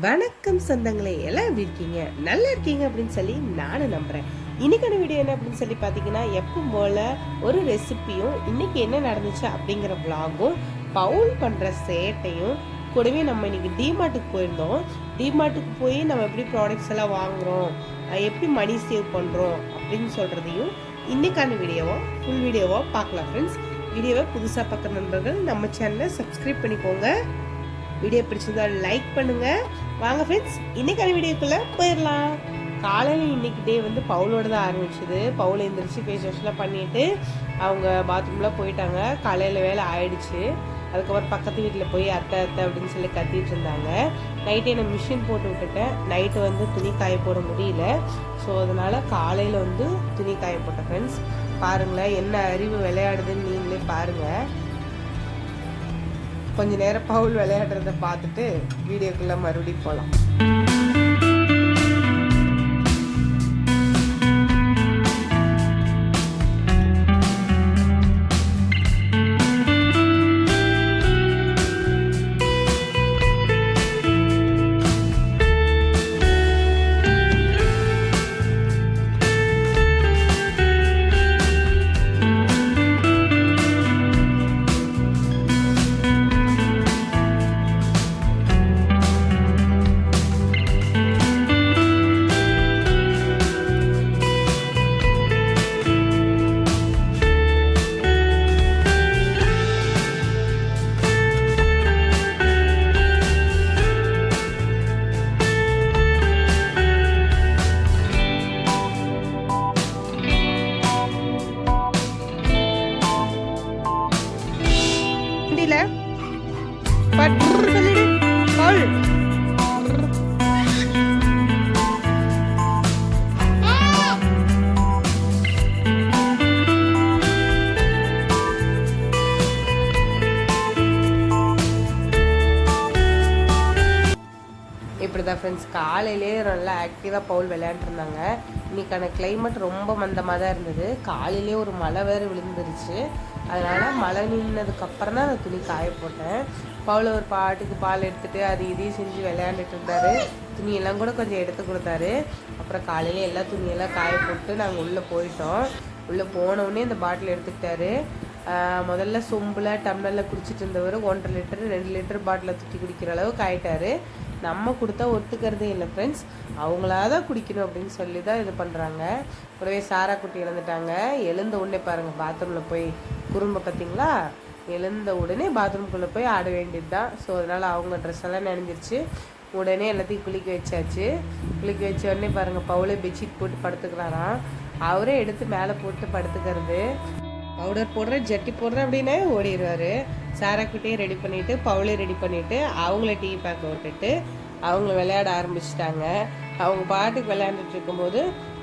வணக்கம் சொந்தங்களே எல்லாம் எப்படி இருக்கீங்க? நல்லா இருக்கீங்க அப்படின்னு சொல்லி நானும் நம்புறேன். இன்னைக்கான வீடியோ என்ன அப்படின்னு சொல்லி பார்த்தீங்கன்னா எப்போ போல ஒரு ரெசிபியும் இன்னைக்கு என்ன நடந்துச்சு அப்படிங்கிற vlog-உம் பவுல் பண்ற சேட்டையும் கூடவே நம்ம இன்னைக்கு டிமார்ட்டுக்கு போயிருந்தோம். டிமார்ட்டுக்கு போய் நம்ம எப்படி ப்ராடக்ட்ஸ் எல்லாம் வாங்குறோம் எப்படி மணி சேவ் பண்றோம் அப்படின்னு சொல்றதையும் இன்னைக்கான வீடியோவோ ஃபுல் வீடியோவோ பார்க்கலாம் ஃப்ரெண்ட்ஸ் வீடியோவை புதுசாக பார்க்குற நண்பர்கள் நம்ம சேனலை சப்ஸ்கிரைப் பண்ணிக்கோங்க. வீடியோ பிடிச்சிருந்தா லைக் பண்ணுங்க. வாங்க ஃப்ரெண்ட்ஸ் இன்னைக்கான வீடியோக்குள்ள போயிடலாம். காலையில் இன்னைக்கு டே வந்து பவுலோட தான் ஆரம்பிச்சது. பவுல் எழுந்திரிச்சு ஃபேஸ் வாஷ்லாம் பண்ணிட்டு அவங்க பாத்ரூம்லாம் போயிட்டாங்க. காலையில் வேலை ஆயிடுச்சு. அதுக்கப்புறம் பக்கத்து வீட்டில் போய் அத்தை அத்தை அப்படின்னு சொல்லி கத்திட்டு இருந்தாங்க. நைட்டே நான் மிஷின் போட்டு விட்டுட்டேன். நைட்டு வந்து துணி காய போட முடியல. ஸோ அதனால் காலையில் வந்து துணி காய போட்டேன் ஃப்ரெண்ட்ஸ் பாருங்களேன் என்ன அறிவு விளையாடுதுன்னு நீங்களே பாருங்கள் கொஞ்ச நேரம் பவுல் விளையாடுறத பார்த்துட்டு வீடியோக்குள்ள மறுபடியும் போகலாம் இப்படி தான் ஃப்ரெண்ட்ஸ் காலையிலே நல்லா ஆக்டிவாக பவுல் விளையாண்டுருந்தாங்க. இன்னைக்கான கிளைமேட் ரொம்ப மந்தமாக தான் இருந்தது. காலையிலே ஒரு மழை வேறு விழுந்துருச்சு. அதனால் மழை நின்னதுக்கப்புறம் தான் நான் துணி காய போட்டேன். பவுல் ஒரு பாட்டுக்கு பால் எடுத்துகிட்டு அது இதையும் செஞ்சு விளையாண்டுட்டு இருந்தார். துணியெல்லாம் கூட கொஞ்சம் எடுத்து கொடுத்தாரு. அப்புறம் காலையில் எல்லா துணியெல்லாம் காய போட்டு நாங்கள் உள்ளே போயிட்டோம். உள்ளே போனவுடனே இந்த பாட்டில் எடுத்துக்கிட்டாரு. முதல்ல சொம்பில் டம்ளரில் குடிச்சிட்டு இருந்தவர் ஒன்றரை லிட்டர் ரெண்டு லிட்டர் பாட்டில் தூக்கி குடிக்கிற அளவுக்கு ஆயிட்டாரு. நம்ம கொடுத்தா ஒத்துக்கிறதே இல்லை ஃப்ரெண்ட்ஸ் அவங்களா தான் குடிக்கணும் அப்படின்னு சொல்லி தான் இது பண்ணுறாங்க கூடவே சாரா குட்டி இழந்துட்டாங்க. எழுந்த உடனே பாருங்கள் பாத்ரூமில் போய் குறும்ப பார்த்தீங்களா எழுந்த உடனே பாத்ரூம்குள்ளே போய் ஆட வேண்டியது தான் ஸோ அதனால் அவங்க ட்ரெஸ் எல்லாம் நனைஞ்சிருச்சு. உடனே எல்லாத்தையும் குளிக்க வச்சாச்சு. குளிக்க வச்ச உடனே பாருங்கள் பவுலே பெட்ஷீட் போட்டு படுத்துக்கிறாராம். அவரே எடுத்து மேலே போட்டு படுத்துக்கிறது. பவுடர் போடுறேன் ஜட்டி போடுறேன் அப்படின்னு ஓடிடுவார். சாராக்குட்டியை ரெடி பண்ணிவிட்டு பவுலே ரெடி பண்ணிவிட்டு அவங்கள டீ பேக் விட்டுட்டு அவங்க விளையாட ஆரம்பிச்சிட்டாங்க. அவங்க பாட்டுக்கு விளையாண்டுட்டு இருக்கும்போது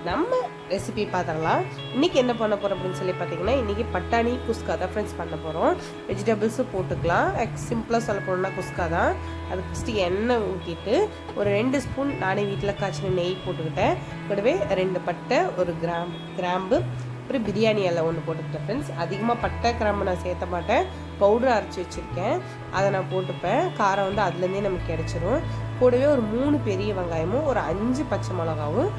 நம்ம ரெசிபி பார்த்துடலாம் இன்றைக்கி என்ன பண்ண போகிறோம் அப்படின்னு சொல்லி பார்த்தீங்கன்னா இன்னைக்கு பட்டாணி குஸ்கா தான் ஃப்ரெண்ட்ஸ் பண்ண போகிறோம் வெஜிடபிள்ஸும் போட்டுக்கலாம். சிம்பிளாக சொல்ல போனோம்னா குஸ்கா தான். அது ஃபஸ்ட்டு எண்ணெய் ஊற்றிட்டு ஒரு ரெண்டு ஸ்பூன் நானே வீட்டில் காய்ச்சின நெய் போட்டுக்கிட்டேன். கூடவே ரெண்டு பட்டை ஒரு கிராம் கிராம்பு அப்புறம் பிரியாணி எல்லாம் ஒன்று போட்டுக்கிட்டேன் ஃப்ரெண்ட்ஸ் அதிகமாக பட்டை கிராம்பு நான் சேர்த்த மாட்டேன். பவுடர் அரைச்சி வச்சுருக்கேன். அதை நான் போட்டுப்பேன். காரம் வந்து அதுலேருந்தே நமக்கு கிடச்சிரும். கூடவே ஒரு மூணு பெரிய வெங்காயமும் ஒரு அஞ்சு பச்சை மிளகாவும்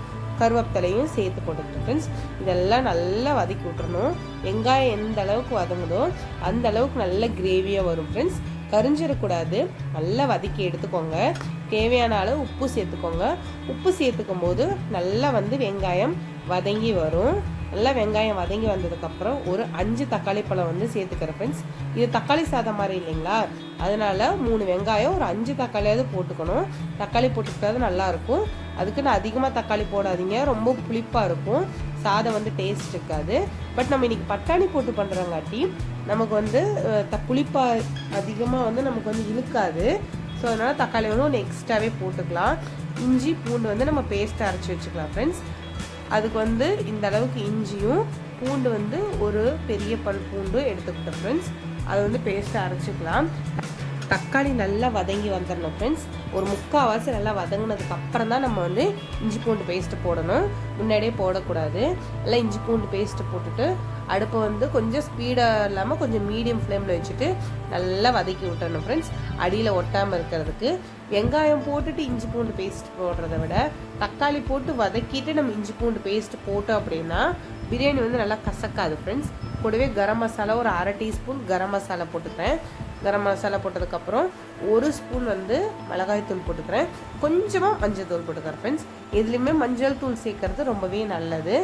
கருவேப்பிலையும் சேர்த்து போட்டுக்கிட்டேன் ஃப்ரெண்ட்ஸ் இதெல்லாம் நல்லா வதக்கி விட்டுறணும். வெங்காயம் எந்த அளவுக்கு வதங்குதோ அந்த அளவுக்கு நல்ல கிரேவியாக வரும் ஃப்ரெண்ட்ஸ் கரிஞ்சிடக்கூடாது. நல்லா வதக்கி எடுத்துக்கோங்க. தேவையான அளவு உப்பு சேர்த்துக்கோங்க. உப்பு சேர்த்துக்கும் போது நல்லா வந்து வெங்காயம் வதங்கி வரும். நல்லா வெங்காயம் வதங்கி வந்ததுக்கப்புறம் ஒரு அஞ்சு தக்காளி பழம் வந்து சேர்த்துக்கிறேன் ஃப்ரெண்ட்ஸ் இது தக்காளி சாதம் மாதிரி இல்லைங்களா? அதனால் மூணு வெங்காயம் ஒரு அஞ்சு தக்காளியாவது போட்டுக்கணும். தக்காளி போட்டுக்கிட்டாது நல்லாயிருக்கும். அதுக்கு நான் அதிகமாக தக்காளி போடாதீங்க. ரொம்ப புளிப்பாக இருக்கும். சாதம் வந்து டேஸ்ட் இருக்காது. பட் நம்ம இன்னைக்கு பட்டாணி போட்டு பண்ணுறங்காட்டி நமக்கு வந்து த புளிப்பாக அதிகமாக வந்து நமக்கு வந்து இழுக்காது. ஸோ அதனால் தக்காளி வந்து ஒன்று எக்ஸ்ட்ராவே போட்டுக்கலாம். இஞ்சி பூண்டு வந்து நம்ம பேஸ்ட் அரைச்சி வச்சுக்கலாம் ஃப்ரெண்ட்ஸ் அதுக்கு வந்து இந்த அளவுக்கு இஞ்சியும் பூண்டு வந்து ஒரு பெரிய பல் பூண்டு எடுத்துக்கிட்டேன் ஃப்ரெண்ட்ஸ் அதை வந்து பேஸ்ட்டை அரைச்சிக்கலாம். தக்காளி நல்லா வதங்கி வந்துடணும் ஃப்ரெண்ட்ஸ் ஒரு முக்கால்வாசி நல்லா வதங்கினதுக்கு அப்புறம் தான் நம்ம வந்து இஞ்சி பூண்டு பேஸ்ட்டு போடணும். முன்னாடியே போடக்கூடாது. நல்லா இஞ்சி பூண்டு பேஸ்ட்டு போட்டுட்டு அடுப்பை வந்து கொஞ்சம் ஸ்பீடாக இல்லாமல் கொஞ்சம் மீடியம் ஃப்ளேமில் வச்சுட்டு நல்லா வதக்கி விட்டுறணும் ஃப்ரெண்ட்ஸ் அடியில் ஒட்டாமல் இருக்கிறதுக்கு வெங்காயம் போட்டுட்டு இஞ்சி பூண்டு பேஸ்ட் போடுறத விட தக்காளி போட்டு வதக்கிட்டு நம்ம இஞ்சி பூண்டு பேஸ்ட் போட்டோம் அப்படின்னா பிரியாணி வந்து நல்லா கசக்காது ஃப்ரெண்ட்ஸ் கூடவே கரம் மசாலா ஒரு அரை டீஸ்பூன் கரம் மசாலா போட்டுக்கிறேன் கரம் மசாலா போட்டதுக்கப்புறம் ஒரு ஸ்பூன் வந்து மிளகாய் தூள் போட்டுக்கிறேன். கொஞ்சமாக மஞ்சள் தூள் போட்டுக்கிறேன் ஃப்ரெண்ட்ஸ் இதுலேயுமே மஞ்சள் தூள் சேர்க்கறது ரொம்பவே நல்லது.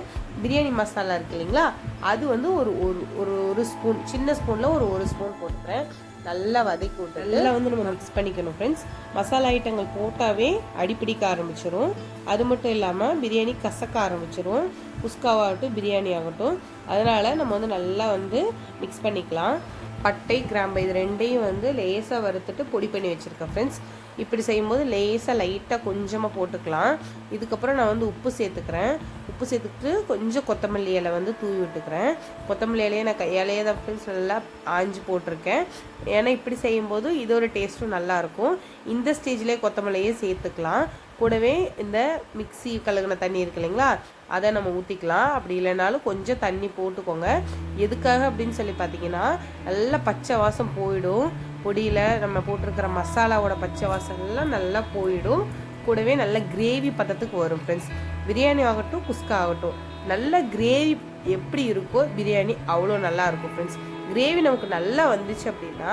பிரியாணி மசாலா இருக்கு இல்லைங்களா? அது வந்து ஒரு ஒரு ஒரு ஒரு ஸ்பூன் சின்ன ஸ்பூனில் ஒரு ஒரு ஸ்பூன் போட்டுக்கிறேன். நல்லா வதக்கி விட்டு நல்லா வந்து நம்ம மிக்ஸ் பண்ணிக்கணும் ஃப்ரெண்ட்ஸ் மசாலா ஐட்டங்கள் போட்டாவே அடிப்பிடிக்க ஆரம்பிச்சிடும் அது மட்டும் இல்லாமல் பிரியாணி கசக்க ஆரம்பிச்சிடும் குஸ்காவாகட்டும் பிரியாணி ஆகட்டும். அதனால் நம்ம வந்து நல்லா வந்து மிக்ஸ் பண்ணிக்கலாம். பட்டை கிராம்பு இது ரெண்டையும் வந்து லேசாக வறுத்துட்டு பொடி பண்ணி வச்சுருக்கேன் ஃப்ரெண்ட்ஸ் இப்படி செய்யும்போது லேசாக லைட்டாக கொஞ்சமாக போட்டுக்கலாம். இதுக்கப்புறம் நான் வந்து உப்பு சேர்த்துக்கிறேன். உப்பு சேர்த்துக்கிட்டு கொஞ்சம் கொத்தமல்லி இலை வந்து தூவி விட்டுக்கிறேன். கொத்தமல்லி இலையை நான் கையாலேயே தான் ஃப்ரெண்ட்ஸ் நல்லா ஆஞ்சு போட்டிருக்கேன். ஏன்னா இப்படி செய்யும்போது இதோட டேஸ்ட்டும் நல்லாயிருக்கும். இந்த ஸ்டேஜ்லேயே கொத்தமல்லியே சேர்த்துக்கலாம். கூடவே இந்த மிக்ஸி கழுகுன தண்ணி இருக்கு இல்லைங்களா அதை நம்ம ஊற்றிக்கலாம் அப்படி இல்லைனாலும் கொஞ்சம் தண்ணி போட்டுக்கோங்க. எதுக்காக அப்படின்னு சொல்லி பார்த்தீங்கன்னா நல்லா பச்சை வாசம் போயிடும். பொடியில் நம்ம போட்டிருக்கிற மசாலாவோட பச்சை வாசம் எல்லாம் நல்லா போயிடும். கூடவே நல்ல கிரேவி பதத்துக்கு வரும் ஃப்ரெண்ட்ஸ் பிரியாணி ஆகட்டும் குஸ்கா ஆகட்டும். நல்ல கிரேவி எப்படி இருக்கோ பிரியாணி அவ்வளோ நல்லா இருக்கும் ஃப்ரெண்ட்ஸ் கிரேவி நமக்கு நல்லா வந்துச்சு அப்படின்னா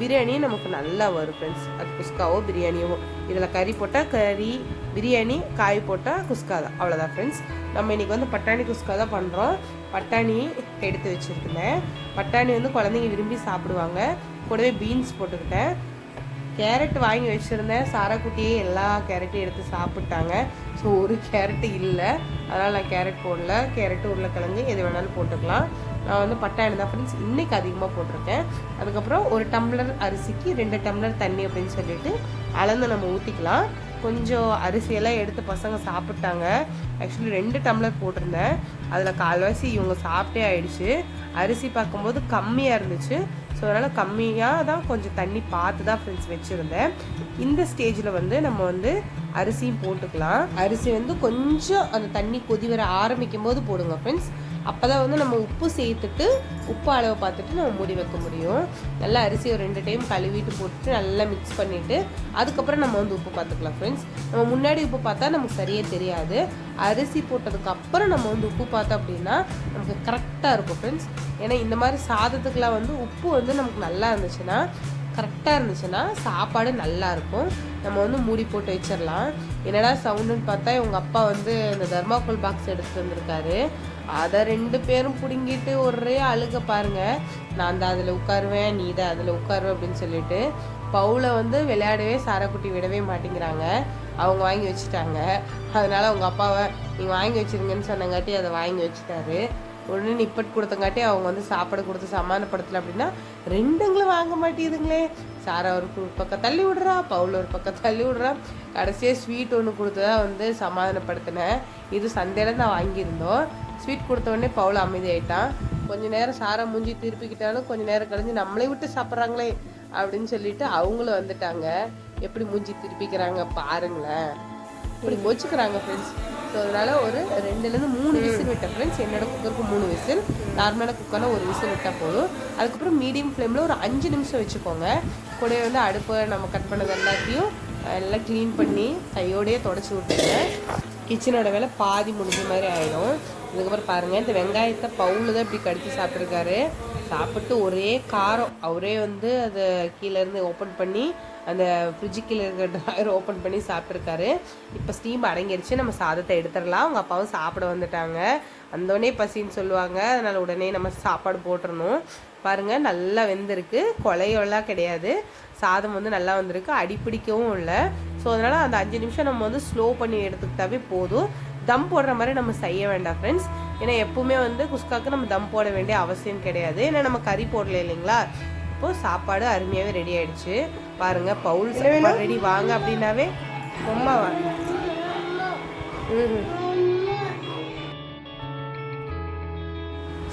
பிரியாணி நமக்கு நல்லா வரும் ஃப்ரெண்ட்ஸ் அது குஸ்காவோ பிரியாணியோ. இதில் கறி போட்டால் கறி பிரியாணி காய் போட்டால் குஸ்கா தான். அவ்வளோதான் ஃப்ரெண்ட்ஸ் நம்ம இன்றைக்கி வந்து பட்டாணி குஸ்கா தான் பண்ணுறோம் பட்டாணி எடுத்து வச்சுருக்கேன் பட்டாணி வந்து குழந்தைங்க விரும்பி சாப்பிடுவாங்க. கூடவே பீன்ஸ் போட்டுக்கிட்டேன். கேரட் வாங்கி வச்சுருந்தேன். சாராக்குட்டியே எல்லா கேரட்டையும் எடுத்து சாப்பிட்டாங்க. ஸோ ஒரு கேரட்டு இல்லை. அதனால் நான் கேரட் போடல. கேரட்டு உருளைக்கிழங்கு எது வேணாலும் போட்டுக்கலாம். நான் வந்து பட்டாணி தான் ஃப்ரெண்ட்ஸ் இன்றைக்கி அதிகமாக போட்டிருக்கேன். அதுக்கப்புறம் ஒரு டம்ளர் அரிசிக்கு ரெண்டு டம்ளர் தண்ணி அப்படின்னு சொல்லிட்டு அளந்து நம்ம ஊற்றிக்கலாம் கொஞ்சம் அரிசியெல்லாம் எடுத்து பசங்க சாப்பிட்டாங்க. ஆக்சுவலி ரெண்டு டம்ளர் போட்டிருந்தேன். அதில் கால்வாசி இவங்க சாப்பிட்டே ஆயிடுச்சு. அரிசி பார்க்கும்போது கம்மியாக இருந்துச்சு. ஸோ அதனால் கம்மியாக தான் கொஞ்சம் தண்ணி பார்த்து தான் ஃப்ரெண்ட்ஸ் வச்சுருந்தேன். இந்த ஸ்டேஜில் வந்து நம்ம வந்து அரிசியும் போட்டுக்கலாம். அரிசி வந்து கொஞ்சம் அந்த தண்ணி கொதி வர ஆரம்பிக்கும் போது போடுங்க ஃப்ரெண்ட்ஸ் அப்போ தான் வந்து நம்ம உப்பு சேர்த்துட்டு உப்பு அளவை பார்த்துட்டு நம்ம மூடி வைக்க முடியும். நல்லா அரிசி ஒரு ரெண்டு டைம் கழுவிட்டு போட்டுட்டு நல்லா மிக்ஸ் பண்ணிவிட்டு அதுக்கப்புறம் நம்ம வந்து உப்பு பார்த்துக்கலாம் ஃப்ரெண்ட்ஸ் நம்ம முன்னாடி உப்பு பார்த்தா நமக்கு சரியாக தெரியாது. அரிசி போட்டதுக்கப்புறம் நம்ம வந்து உப்பு பார்த்தோம் அப்படின்னா நமக்கு கரெக்டாக இருக்கும் ஃப்ரெண்ட்ஸ் ஏன்னா இந்த மாதிரி சாதத்துக்கெலாம் வந்து உப்பு வந்து நமக்கு நல்லா இருந்துச்சுன்னா கரெக்டாக இருந்துச்சுன்னா சாப்பாடு நல்லா இருக்கும். நம்ம வந்து மூடி போட்டு வச்சிடலாம் என்னடா சவுண்டுன்னு பார்த்தா இவங்க அப்பா வந்து இந்த தர்மாக்கோல் பாக்ஸ் எடுத்து வந்திருக்காரு. அதை ரெண்டு பேரும் பிடுங்கிட்டு ஒரே அழுக பாருங்க. நான் தான் அதில் உட்காருவேன் நீ தான் அதில் உட்காருவேன் அப்படின்னு சொல்லிட்டு பவுலை வந்து விளையாடவே சாரக்குட்டி விடவே மாட்டேங்கிறாங்க. அவங்க வாங்கி வச்சுட்டாங்க. அதனால அவங்க அப்பாவை நீங்கள் வாங்கி வச்சிருங்கன்னு சொன்னங்காட்டி அதை வாங்கி வச்சுட்டாரு. உடனே நிப்பட் கொடுத்தங்காட்டி அவங்க வந்து சாப்பாடு கொடுத்து சமாதானப்படுத்தல அப்படின்னா ரெண்டுங்களும் வாங்க மாட்டேங்குதுங்களே. சாரா ஒரு பக்கம் தள்ளி விடுறா பவுல் ஒரு பக்கம் தள்ளி விடுறா. கடைசியாக ஸ்வீட் ஒன்று கொடுத்து தான் வந்து சமாதானப்படுத்தினேன் இது சந்தையில தான் வாங்கியிருந்தோம். ஸ்வீட் கொடுத்த உடனே பவுல் அமைதியாயிட்டான். கொஞ்ச நேரம் சாரா மூஞ்சி திருப்பிக்கிட்டாலும் கொஞ்ச நேரம் கழிஞ்சு நம்மளை விட்டு சாப்பிட்றாங்களே அப்படின்னு சொல்லிட்டு அவங்களும் வந்துட்டாங்க. எப்படி மூஞ்சி திருப்பிக்கிறாங்க பாருங்களேன். இப்படி வச்சுக்கிறாங்க ஃப்ரெண்ட்ஸ் ஸோ அதனால ஒரு ரெண்டுலேருந்து மூணு விசில் விட்டேன் ஃப்ரெண்ட்ஸ் என்னோட குக்கருக்கு மூணு விசில். நார்மலான குக்கரில் ஒரு விசில் விட்டால் போதும். அதுக்கப்புறம் மீடியம் ஃப்ளேமில் ஒரு அஞ்சு நிமிஷம் வச்சுக்கோங்க. கூடவே வந்து அடுப்பை நம்ம கட் பண்ணது எல்லாத்தையும் எல்லாம் க்ளீன் பண்ணி கையோடையே தொடச்சி விட்டுருங்க. கிச்சனோட வேலை பாதி முடிஞ்ச மாதிரி ஆயிடும். இதுக்கப்புறம் பாருங்கள் இந்த வெங்காயத்தை பவுலில் தான் இப்படி கடிச்சு சாப்பிட்ருக்காரு சாப்பிட்டு ஒரே காரம். அவரே வந்து அதை கீழேருந்து ஓப்பன் பண்ணி அந்த ஃப்ரிட்ஜுக்கில் இருக்கிற ட்ராயர் ஓப்பன் பண்ணி சாப்பிட்ருக்காரு இப்போ ஸ்டீம் அடங்கிருச்சு. நம்ம சாதத்தை எடுத்துடலாம். அவங்க அப்பாவும் சாப்பிட வந்துட்டாங்க. அந்தோடனே பசின்னு சொல்லுவாங்க. அதனால் உடனே நம்ம சாப்பாடு போட்டுறணும். பாருங்கள் நல்லா வெந்திருக்கு. கொலையெல்லாம் கிடையாது. சாதம் வந்து நல்லா வந்திருக்கு. அடிப்பிடிக்கவும் இல்லை. ஸோ அதனால் அந்த அஞ்சு நிமிஷம் நம்ம வந்து ஸ்லோ பண்ணி எடுத்துக்கிட்டாவே போதும். தம் போடுற மாதிரி நம்ம செய்ய வேண்டாம் ஃப்ரெண்ட்ஸ் ஏன்னா எப்பவுமே வந்து குஸ்காக்கு நம்ம தம் போட வேண்டிய அவசியம் கிடையாது. ஏன்னா நம்ம கறி போடல இல்லைங்களா? இப்போ சாப்பாடு அருமையாகவே ரெடி ஆயிடுச்சு. பாருங்க பவுல் சாப்பாடு ரெடி வாங்க அப்படின்னாவே ரொம்ப வாங்க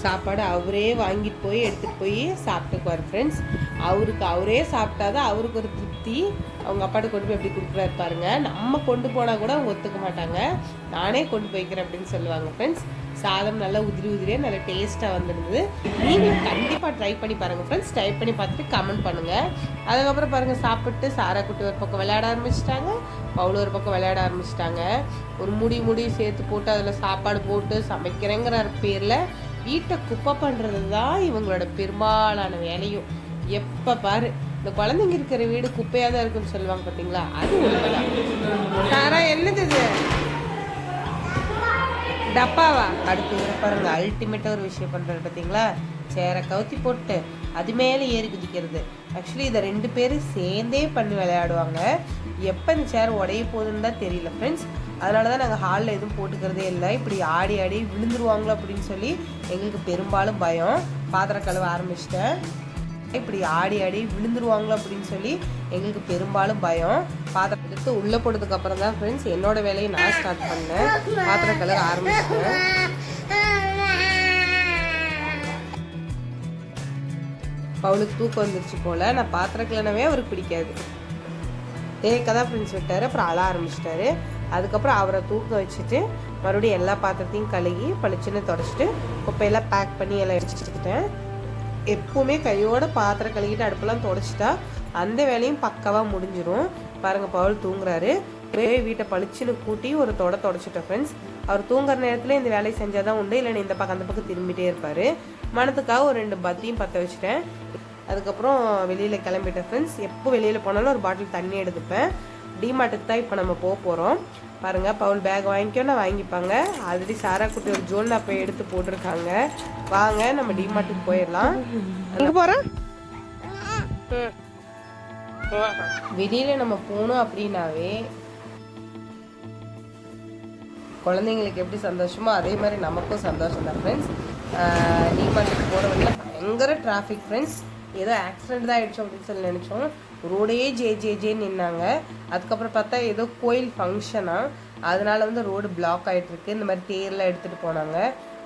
சாப்பாடு அவரே வாங்கிட்டு போய் எடுத்துகிட்டு போய் சாப்பிட்டுக்குவார் ஃப்ரெண்ட்ஸ் அவருக்கு அவரே சாப்பிட்டாதான் அவருக்கு ஒரு சுற்றி அவங்க அப்பாட்ட கொண்டு போய் எப்படி கொடுக்குறாரு பாருங்க. நம்ம கொண்டு போனால் கூட அவங்க ஒத்துக்க மாட்டாங்க. நானே கொண்டு போய்க்கிறேன் அப்படின்னு சொல்லுவாங்க ஃப்ரெண்ட்ஸ் சாதம் நல்லா உதிரி உதிரியாக நல்லா டேஸ்ட்டாக வந்துருந்தது. நீங்களும் கண்டிப்பாக ட்ரை பண்ணி பாருங்கள் ஃப்ரெண்ட்ஸ் ட்ரை பண்ணி பார்த்துட்டு கமெண்ட் பண்ணுங்கள் அதுக்கப்புறம் பாருங்கள் சாப்பிட்டு சாரா குட்டி ஒரு பக்கம் விளையாட ஆரம்பிச்சிட்டாங்க. பவுல் ஒரு பக்கம் விளையாட ஆரம்பிச்சிட்டாங்க. ஒரு முடி முடி சேர்த்து போட்டு அதில் சாப்பாடு போட்டு சமைக்கிறேங்கிற பேரில். வீட்டை குப்பை பண்ணுறது தான் இவங்களோட பெரும்பாலான வேலையும். எப்போ பாரு இந்த குழந்தைங்க இருக்கிற வீடு குப்பையாக தான் இருக்குன்னு சொல்லுவாங்க பார்த்தீங்களா அது உண்மைதான். சாரா என்னது இது? டப்பாவா? அடுத்து பாருங்க அல்டிமேட்டாக ஒரு விஷயம் பண்ணுறது பார்த்தீங்களா சேரை கவுத்தி போட்டு அது மேலே ஏறி குதிக்கிறது. ஆக்சுவலி இதை ரெண்டு பேரும் சேர்ந்தே பண்ணி விளையாடுவாங்க. எப்போ இந்த சேர் உடைய போகுதுன்னு தான் தெரியல ஃப்ரெண்ட்ஸ் அதனால தான் நாங்கள் ஹாலில் எதுவும் போட்டுக்கிறதே இல்லை. இப்படி ஆடி ஆடி விழுந்துருவாங்களோ அப்படின்னு சொல்லி எங்களுக்கு பெரும்பாலும் பயம். பாத்திரம் கழுவ ஆரம்பிச்சிட்டேன். இப்படி ஆடி ஆடி விழுந்துருவாங்களோ அப்படின்னு சொல்லி எங்களுக்கு பெரும்பாலும் பயம். பாத்திரம் எடுத்து உள்ளே போட்டதுக்கு அப்புறம் தான் ஃப்ரெண்ட்ஸ் என்னோட வேலையை நான் ஸ்டார்ட் பண்ணேன். பாத்திரம் கழுவ ஆரம்பிச்சிட்டேன். பவுலுக்கு தூக்கம் வந்துருச்சு போல். நான் பாத்திரம் கிளனவே அவருக்கு பிடிக்காது. தேக்க தான் ஃப்ரெண்ட்ஸ் விட்டார். அப்புறம் அழ ஆரம்பிச்சிட்டாரு. அதுக்கப்புறம் அவரை தூக்க வச்சுட்டு மறுபடியும் எல்லா பாத்திரத்தையும் கழுகி பளிச்சுன்னு தொடச்சிட்டு குப்பையெல்லாம் பேக் பண்ணி எல்லாம் எடுத்துக்கிட்டேன். எப்பவுமே கையோட பாத்திரம் கழுகிட்டு அடுப்பெல்லாம் தொடச்சிட்டா அந்த வேலையும் பக்காவாக முடிஞ்சிடும் பாருங்க பவுல் தூங்குறாரு. போய் வீட்டை பளிச்சுன்னு கூட்டி ஒரு தொட தொடச்சிட்டேன் ஃப்ரெண்ட்ஸ் அவர் தூங்குற நேரத்தில் இந்த வேலையை செஞ்சால் தான் உண்டு இல்லைன்னு இந்த பக்கம் அந்த பக்கம் திரும்பிட்டே இருப்பார். மனத்துக்காக ஒரு ரெண்டு பத்தியும் பற்ற வச்சுட்டேன். அதுக்கப்புறம் வெளியில் கிளம்பிட்டேன் ஃப்ரெண்ட்ஸ் எப்போ வெளியில் போனாலும் ஒரு பாட்டில் தண்ணி எடுத்துப்பேன். டிமார்ட்டுக்கு தான் இப்போ நம்ம போக போகிறோம் பாருங்கள் பவுல் பேக் வாங்கிக்கோன்னா வாங்கிப்பாங்க. ஆல்ரெடி சாரா குட்டி ஒரு ஜோல்னா போய் எடுத்து போட்டிருக்காங்க. வாங்க நம்ம டிமார்ட்டுக்கு போயிடலாம். எங்கே போகிறோம் வெளியில் நம்ம போனோம் அப்படின்னாவே குழந்தைங்களுக்கு எப்படி சந்தோஷமோ அதே மாதிரி நமக்கும் சந்தோஷம் தான் ஃப்ரெண்ட்ஸ் டிமார்ட்டுக்கு போகிற வழியில் பயங்கர டிராஃபிக் ஃப்ரெண்ட்ஸ் ஏதோ ஆக்சிடென்ட் தான் ஆயிடுச்சு அப்படின்னு சொல்லி நினச்சோம். ரோடே ஜே ஜே ஜேன்னு நின்னாங்க. அதுக்கப்புறம் பார்த்தா ஏதோ கோயில் ஃபங்க்ஷனாக அதனால வந்து ரோடு பிளாக் ஆகிட்டுருக்கு இந்த மாதிரி தேர்லாம் எடுத்துகிட்டு போனாங்க.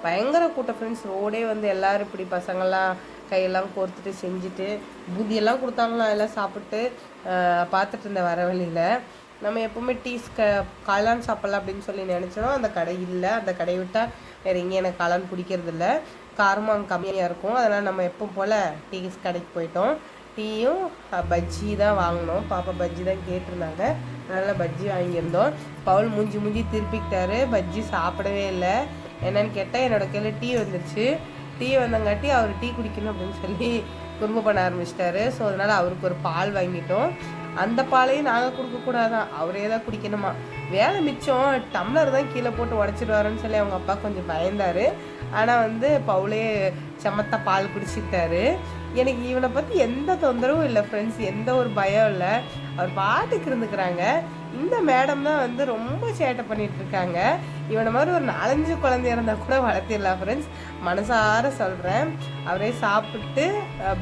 பயங்கர கூட்டம் ஃப்ரெண்ட்ஸ் ரோடே வந்து எல்லாரும் இப்படி பசங்கள்லாம் கையெல்லாம் கோர்த்துட்டு செஞ்சுட்டு புதியெல்லாம் கொடுத்தாங்களாம். எல்லாம் சாப்பிட்டு பார்த்துட்டு இருந்த வர வழியில் நம்ம எப்போவுமே டீஸ் க காளான் சாப்பிட்லாம் அப்படின்னு சொல்லி நினச்சோம். அந்த கடை இல்லை. அந்த கடையை விட்டால் வேறு எங்கேயும் எனக்கு காளான் பிடிக்கிறது இல்லை காரமும் அங்கே கம்மியாக இருக்கும். அதனால் நம்ம எப்போ போல் டீஸ் கடைக்கு போயிட்டோம். டீயும் பஜ்ஜி தான் வாங்கினோம். பாப்பா பஜ்ஜி தான் கேட்டிருந்தாங்க. நல்ல பஜ்ஜி வாங்கியிருந்தோம். பவுல் மூஞ்சி மூஞ்சி திருப்பிக்கிட்டாரு. பஜ்ஜி சாப்பிடவே இல்லை. என்னன்னு கேட்டால் என்னோட கையில் டீ வந்துருச்சு. டீ வந்தங்காட்டி அவர் டீ குடிக்கணும் அப்படின்னு சொல்லி குறும்பு பண்ண ஆரம்பிச்சிட்டாரு. ஸோ அதனால் அவருக்கு ஒரு பால் வாங்கிட்டோம். அந்த பாலையும் நாங்கள் கொடுக்கக்கூடாதான் அவரே தான் குடிக்கணுமா? வேலை மிச்சம். டம்ளர் தான் கீழே போட்டு உடச்சிடுவாருன்னு சொல்லி அவங்க அப்பா கொஞ்சம் பயந்தார். ஆனால் வந்து பவுலே செமத்தா பால் குடிச்சிட்டாரு எனக்கு இவனை பற்றி எந்த தொந்தரவும் இல்லை ஃப்ரெண்ட்ஸ் எந்த ஒரு பயம் இல்லை. அவர் பாட்டுக்கு இருந்துக்கிறாங்க. இந்த மேடம் தான் வந்து ரொம்ப சேட்டை பண்ணிட்டு இருக்காங்க. இவனை மாதிரி ஒரு நாலஞ்சு குழந்தை இருந்தால் கூட வளர்த்திடலாம் ஃப்ரெண்ட்ஸ் மனசார சொல்கிறேன் அவரே சாப்பிட்டு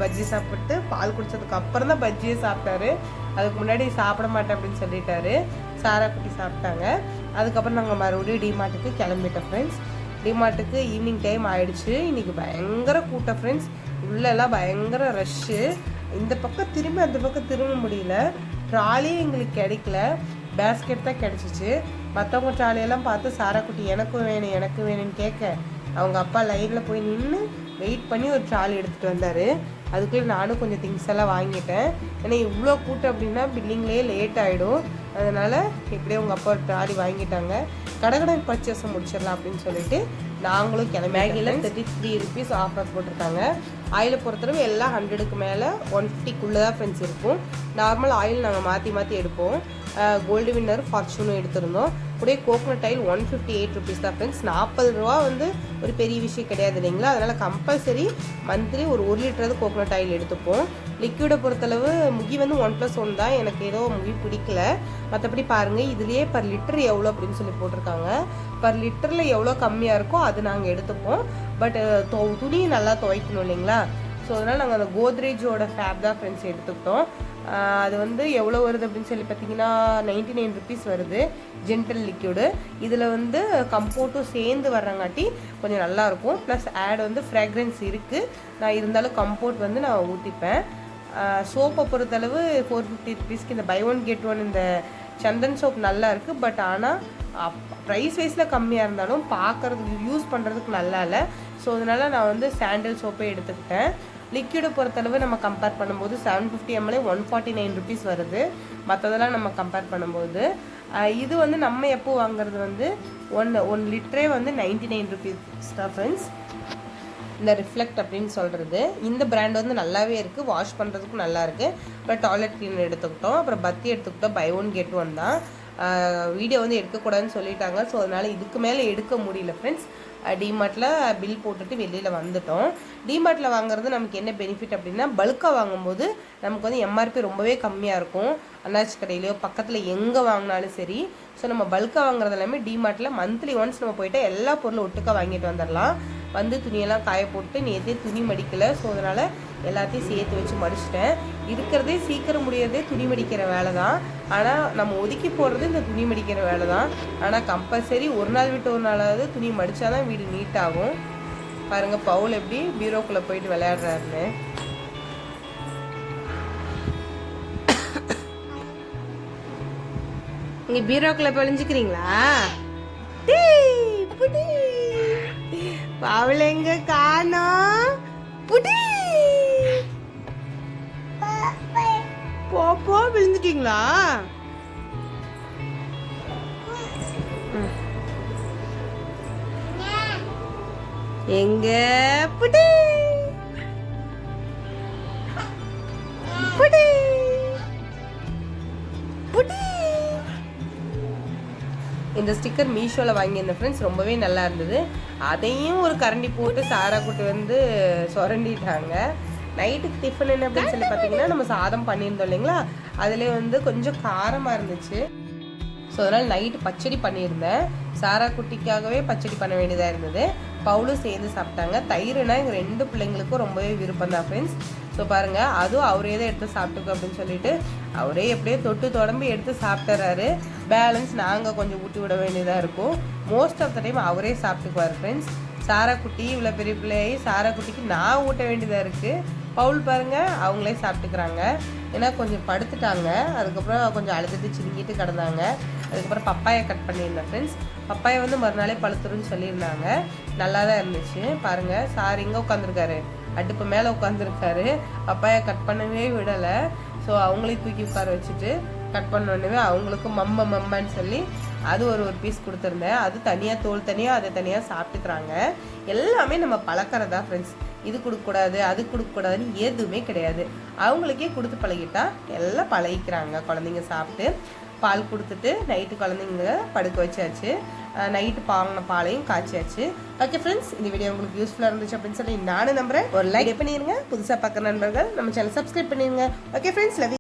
பஜ்ஜி சாப்பிட்டு பால் குடிச்சதுக்கு அப்புறம் தான் பஜ்ஜியே சாப்பிட்டாரு. அதுக்கு முன்னாடி சாப்பிட மாட்டேன் அப்படின்னு சொல்லிட்டாரு. சாரா குட்டி சாப்பிட்டாங்க. அதுக்கப்புறம் நாங்கள் மறுபடியும் டிமார்ட்டுக்கு கிளம்பிட்டோம் ஃப்ரெண்ட்ஸ் டிமார்ட்டுக்கு ஈவினிங் டைம் ஆயிடுச்சு. இன்றைக்கி பயங்கர கூட்டம் ஃப்ரெண்ட்ஸ் உள்ளெல்லாம் பயங்கர ரஷ்ஷு இந்த பக்கம் திரும்பி அந்த பக்கம் திரும்ப முடியல. ட்ராலியும் எங்களுக்கு கிடைக்கல. பேஸ்கெட் தான் கிடச்சிச்சு. மற்றவங்க ட்ராலியெல்லாம் பார்த்து சாராக்குட்டி எனக்கும் வேணும் எனக்கும் வேணும்னு கேட்க. அவங்க அப்பா லைனில் போய் நின்று வெயிட் பண்ணி ஒரு ட்ராலி எடுத்துகிட்டு வந்தார். அதுக்குள்ளே நானும் கொஞ்சம் திங்ஸ் எல்லாம் வாங்கிட்டேன். ஏன்னா இவ்வளோ கூட்டம் அப்படின்னா பில்லிங்லேயே லேட் ஆகிடும் அதனால் இப்படியே உங்கள் அப்பா ஒரு ட்ராலி வாங்கிட்டாங்க. கடகடன் பர்ச்சேஸை முடிச்சிடலாம் அப்படின்னு சொல்லிட்டு நாங்களும் கிளம்பி மேகியில் தேர்ட்டி த்ரீ ருபீஸ் ஆஃபர் போட்டிருக்காங்க. ஆயிலை பொறுத்தளவு எல்லாம் ஹண்ட்ரடுக்கு மேலே ஒன் ஃபிஃப்டிக்குள்ளே தான் ஃப்ரெண்ட்ஸ் இருக்கும். நார்மல் ஆயில் நாங்கள் மாற்றி மாற்றி எடுப்போம். கோல்டு வின்னர் ஃபார்ச்சூனும் எடுத்திருந்தோம் அப்படியே coconut oil one fifty eight rupees தான் ஃப்ரெண்ட்ஸ் நாற்பது ரூபா வந்து ஒரு பெரிய விஷயம் கிடையாது இல்லைங்களா அதனால் கம்பல்சரி மந்த்லி ஒரு ஒரு லிட்டராவது கோகோனட் ஆயில் எடுத்துப்போம் லிக்விடை பொறுத்தளவு முகி வந்து ஒன் ப்ளஸ் ஒன் தான் எனக்கு ஏதோ முகி பிடிக்கல மற்றபடி பாருங்கள் இதுலேயே பர் லிட்டர் எவ்வளோ அப்படின்னு சொல்லி போட்டிருக்காங்க பர் லிட்டரில் எவ்வளோ கம்மியாக இருக்கோ அது நாங்கள் எடுத்துப்போம் பட் துணி நல்லா துவைக்கணும் இல்லைங்களா ஸோ அதனால் நாங்கள் அந்த கோத்ரேஜோட ஃபேப் தான் ஃப்ரெண்ட்ஸ் எடுத்துக்கிட்டோம் அது வந்து எவ்வளோ வருது அப்படின்னு சொல்லி பார்த்தீங்கன்னா நைன்டி நைன் ருபீஸ் வருது ஜென்டல் லிக்யூடு இதில் வந்து கம்போர்ட்டும் சேர்ந்து வர்றங்காட்டி கொஞ்சம் நல்லாயிருக்கும் ப்ளஸ் ஆட் வந்து ஃப்ராக்ரன்ஸ் இருக்குது நான் இருந்தாலும் கம்போர்ட் வந்து நான் ஊற்றிப்பேன் சோப்பை பொறுத்தளவு ஃபோர் ஃபிஃப்டி ருபீஸ்க்கு இந்த பை ஒன் கெட் ஒன் இந்த சந்தன் சோப் நல்லா இருக்குது பட் ஆனால் ப்ரைஸ் வைஸில் கம்மியாக இருந்தாலும் பார்க்குறதுக்கு யூஸ் பண்ணுறதுக்கு நல்லா இல்லை. ஸோ அதனால் நான் வந்து சாண்டில் சோப்பே எடுத்துக்கிட்டேன். லிக்விடை பொறுத்தளவு நம்ம கம்பேர் பண்ணும்போது seven fifty ML one forty nine rupees வருது. மற்றதெல்லாம் நம்ம கம்பேர் பண்ணும்போது இது வந்து நம்ம எப்போ வாங்குறது வந்து ஒன் ஒன் லிட்டரே வந்து நைன்டி நைன் ருபீஸ் தான் ஃப்ரெண்ட்ஸ் இந்த ரிஃப்ளெக்ட் அப்படின்னு சொல்கிறது இந்த பிராண்ட் வந்து நல்லாவே இருக்குது வாஷ் பண்ணுறதுக்கும் நல்லா இருக்குது அப்புறம் டாய்லெட் க்ளீனர் எடுத்துக்கிட்டோம். அப்புறம் பத்தி எடுத்துக்கிட்டோம். பை ஒன் கெட் ஒன் தான். வீடியோ வந்து எடுக்கக்கூடாதுன்னு சொல்லிட்டாங்க. ஸோ அதனால் இதுக்கு மேலே எடுக்க முடியல ஃப்ரெண்ட்ஸ் டிமார்ட்டில் பில் போட்டுட்டு வெளியில் வந்துட்டோம். டிமார்ட்டில் வாங்குறது நமக்கு என்ன பெனிஃபிட் அப்படின்னா பல்காக வாங்கும்போது நமக்கு வந்து எம்ஆர்பி ரொம்பவே கம்மியாக இருக்கும். அண்ணாச்சி கடையிலையோ பக்கத்தில் எங்கே வாங்கினாலும் சரி. ஸோ நம்ம பல்காக வாங்குறது எல்லாமே டிமார்ட்டில் மந்த்லி ஒன்ஸ் நம்ம போயிட்டு எல்லா பொருளும் ஒட்டுக்காக வாங்கிட்டு வந்துடலாம் வந்து துணியெல்லாம் காய போட்டு நேற்றே துணி மடிக்கலை. ஸோ அதனால் எல்லாத்தையும் சேர்த்து வச்சு மடிச்சிட்டேன். இருக்கிறதே சீக்கிரம் முடியறதே துணி மடிக்கிற வேலை தான் ஆனால் நம்ம ஒதுக்கி போடுறது இந்த துணி மடிக்கிற வேலை தான் ஆனால் கம்பல்சரி ஒரு நாள் விட்டு ஒரு நாளாவது துணி மடித்தாதான் வீடு நீட்டாகும் பாருங்க பவுல் எப்படி பீரோக்குள்ளே போயிட்டு விளையாடுறாருன்னு. நீங்கள் பீரோக்குள்ள பொழிஞ்சுக்கிறீங்களா? புடி. பாவல எங்கே காணோம்? புடி. போ போ விழுந்துட்டீங்களா? எங்க புடி? புடி? புடி? இந்த ஸ்டிக்கர் மீஷோவில் வாங்கியிருந்தேன் ஃப்ரெண்ட்ஸ் ரொம்பவே நல்லா இருந்தது. அதையும் ஒரு கரண்டி போட்டு சாரா கூட்டு வந்து சுரண்டிட்டாங்க. நைட்டுக்கு டிஃபன் என்ன அப்படின்னு சொல்லி பார்த்தீங்கன்னா நம்ம சாதம் பண்ணியிருந்தோம் இல்லைங்களா? அதுலேயே வந்து கொஞ்சம் காரமாக இருந்துச்சு. ஸோ அதனால் நைட்டு பச்சடி பண்ணியிருந்தேன். சாரா குட்டிக்காகவே பச்சடி பண்ண வேண்டியதாக இருந்தது. பவுலும் சேர்ந்து சாப்பிட்டாங்க. தயிர்னா எங்கள் ரெண்டு பிள்ளைங்களுக்கும் ரொம்பவே விருப்பம் தான் ஃப்ரெண்ட்ஸ் ஸோ பாருங்கள் அதுவும் அவரே தான் எடுத்து சாப்பிட்டுக்கோ அப்படின்னு சொல்லிட்டு அவரே எப்படியோ தொட்டு தொடம்பி எடுத்து சாப்பிட்டுறாரு. பேலன்ஸ் நாங்கள் கொஞ்சம் ஊட்டி விட வேண்டியதாக இருக்கும். மோஸ்ட் ஆஃப் த டைம் அவரே சாப்பிட்டுக்குவார் ஃப்ரெண்ட்ஸ் சாரா குட்டி இவ்வளோ பெரிய பிள்ளையாகி சாரா குட்டிக்கு நான் ஊட்ட வேண்டியதாக இருக்குது பவுல் பாருங்கள் அவங்களே சாப்பிட்டுக்கிறாங்க. ஏன்னா கொஞ்சம் படுத்துட்டாங்க. அதுக்கப்புறம் கொஞ்சம் அழுதுட்டு சிரிக்கிட்டு கிடந்தாங்க. அதுக்கப்புறம் பப்பாயை கட் பண்ணியிருந்தேன் ஃப்ரெண்ட்ஸ் பப்பாயை வந்து மறுநாளே பழுத்துருன்னு சொல்லியிருந்தாங்க. நல்லா தான் இருந்துச்சு. பாருங்கள் சார் இங்கே உட்காந்துருக்காரு அடுப்பு மேலே உட்காந்துருக்காரு பப்பாயை கட் பண்ணவே விடலை. ஸோ அவங்களையும் தூக்கி உட்கார வச்சுட்டு கட் பண்ணோடனே அவங்களுக்கும் மம்ம மம்மன்னு சொல்லி அது ஒரு ஒரு பீஸ் கொடுத்துருந்தேன். அது தனியாக தோல் தனியாக அதை தனியாக சாப்பிட்டுக்கிறாங்க. எல்லாமே நம்ம பழக்கிறதா ஃப்ரெண்ட்ஸ் இது கொடுக்கக்கூடாது அது கொடுக்கக்கூடாதுன்னு எதுவுமே கிடையாது. அவங்களுக்கே கொடுத்து பழகிட்டா எல்லாம் பழகிக்கிறாங்க. குழந்தைங்க சாப்பிட்டு பால் கொடுத்துட்டு நைட்டு குழந்தைங்க படுக்க வச்சாச்சு. நைட்டு பாங்கின பாலையும் காய்ச்சியாச்சு ஓகே ஃப்ரெண்ட்ஸ் இந்த வீடியோ உங்களுக்கு யூஸ்ஃபுல்லாக இருந்துச்சு அப்படின்னு சொல்லி நானும் நம்புறேன். ஒரு லைக் பண்ணிடுங்க புதுசாக பார்க்குற நண்பர்கள் நம்ம சேனல் சப்ஸ்கிரைப் பண்ணிடுங்க ஓகே ஃப்ரெண்ட்ஸ் லவ்